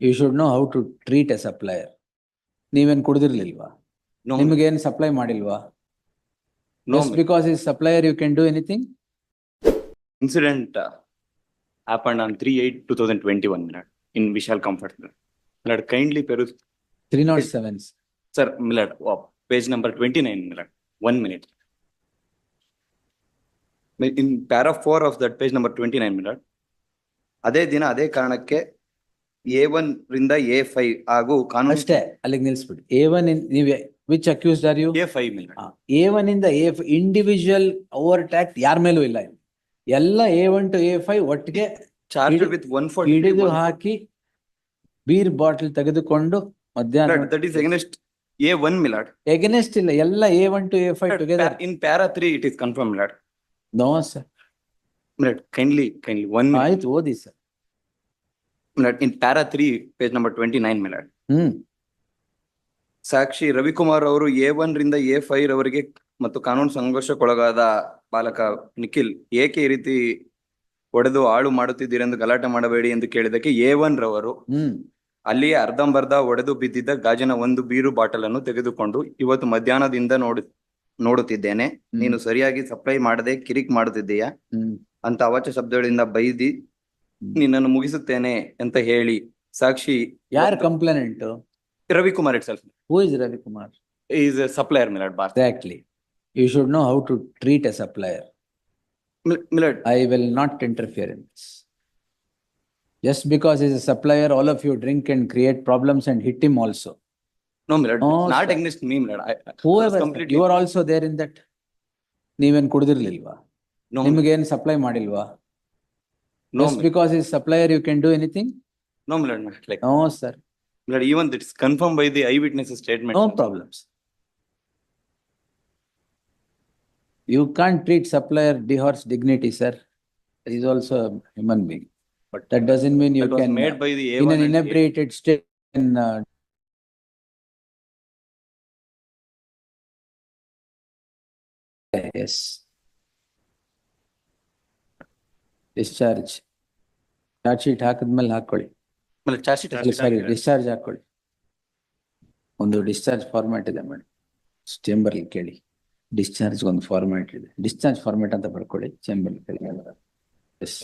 You should know how to treat a supplier ನೀವೇನ್ ಕುಡಿದಿರ್ಲಿಲ್ವಾ? ನಿಮಗೇನು ಸಪ್ಲೈ ಮಾಡಿಲ್ವಾ? ಬಿಕಾಸ್ ಈ supplier you can do anything incident happened on three eight two thousand twenty one minute in Vishal Comfort milord kindly Peru three not seven sir milord page number twenty nine milord one minute in para four of that page number twenty nine milord ಅದೇ ದಿನ ಅದೇ ಕಾರಣಕ್ಕೆ A one ರಿಂದ A five ಹಾಗೂ ಕಾನೂನು ಅಷ್ಟೇ ಅಲ್ಲಿಗೆ ನಿಲ್ಸ್ಬಿಡಿ. ಎ ಒನ್ ಇನ್ ನೀವೇ which accused are you A five ಮೇಲೆ. ಎ ಒನ್ ಇಂದ ಎ ಇಂಡಿವಿಜುವಲ್ ಓವರ್ ಟ್ಯಾಕ್ಟ್ ಯಾರ ಮೇಲೂ ಇಲ್ಲ ಇಲ್ಲಿ. ಎಲ್ಲ A one to A five ಒಟ್ಟಿಗೆ ಚಾರ್ಜ್ ವಿತ್ ಒನ್ ಹಿಡಿದು ಫೋರ್ಟಿ ಹಾಕಿ ಬೀರ್ ಬಾಟಲ್ ತೆಗೆದುಕೊಂಡು ಮಧ್ಯಾಹ್ನ that is against A one milord against ಇಲ್ಲ ಎಲ್ಲ A one to A five together in para three it is confirm milord no sir milord kindly kindly one ಆಯ್ತು ಓದಿ sir para three page number twenty nine milord. Hmm. ಸಾಕ್ಷಿ ರವಿಕುಮಾರ್ ಅವರು A one ರಿಂದ A five ರವರೆಗೆ ಮತ್ತು ಕಾನೂನು ಸಂಘರ್ಷಕ್ಕೊಳಗಾದ ಬಾಲಕ ನಿಖಿಲ್ ಏಕೆ ಈ ರೀತಿ ಒಡೆದು ಹಾಳು ಮಾಡುತ್ತಿದ್ದೀರೆಂದು ಗಲಾಟೆ ಮಾಡಬೇಡಿ ಎಂದು ಕೇಳಿದಕ್ಕೆ ಎ ಒನ್ ರವರು ಹ್ಮ್. ಅಲ್ಲಿಯೇ ಅರ್ಧಂಬರ್ಧ ಒಡೆದು ಬಿದ್ದಿದ್ದ ಗಾಜಿನ ಒಂದು ಬೀರು ಬಾಟಲ್ ಅನ್ನು ತೆಗೆದುಕೊಂಡು ಇವತ್ತು ಮಧ್ಯಾಹ್ನದಿಂದ ನೋಡು ನೋಡುತ್ತಿದ್ದೇನೆ. ನೀನು ಸರಿಯಾಗಿ ಸಪ್ಲೈ ಮಾಡದೆ ಕಿರಿಕ್ ಮಾಡುತ್ತಿದ್ದೀಯಾ? ಹ್ಮ್. ಅಂತ ಅವಚ ಶಬ್ದಗಳಿಂದ ಬೈದಿ ನಿನ್ನನ್ನು ಮುಗಿಸುತ್ತೇನೆ ಅಂತ ಹೇಳಿ ಸಾಕ್ಷಿ ಯಾರು complainant Ravikumar itself who is Ravikumar is supplier milord bar exactly you should know how to treat a supplier milord I will not interfere in this Just because he's a supplier, all of you drink and create problems and hit him also. No milord No, not sir. against me, ever I, I- Whoever, completely- you are also there in that. ನೀವೇನ್ ಕುಡ್ದಿರ್ಲಿಲ್ವಾ? no, ನಿಮ್ಗೇನ್ supply ಮಾಡಿಲ್ವಾ? No, Just because he's supplier, you can do anything? no, Milord, not like, No, sir, Milord, even it's confirmed by the eyewitnesses statement. no problems. You can't treat supplier dehors dignity, sir. He is also a human being. But That doesn't mean you That was can, made by the in A1 an and A- inebriated state, in, uh, Yes. Discharge. Charge sheet ಹಾಕಿದ್ಮೇಲೆ ಹಾಕೊಳ್ಳಿ. sheet sorry discharge ಹಾಕೊಳ್ಳಿ. ಒಂದು discharge format ಇದೆ madam chamber ಕೇಳಿ. Discharge ಒಂದು format ಇದೆ. Discharge format ಅಂತ ಬರ್ಕೊಳ್ಳಿ. ಚೇಂಬರ್ ಕೇಳಿ. ಎಸ್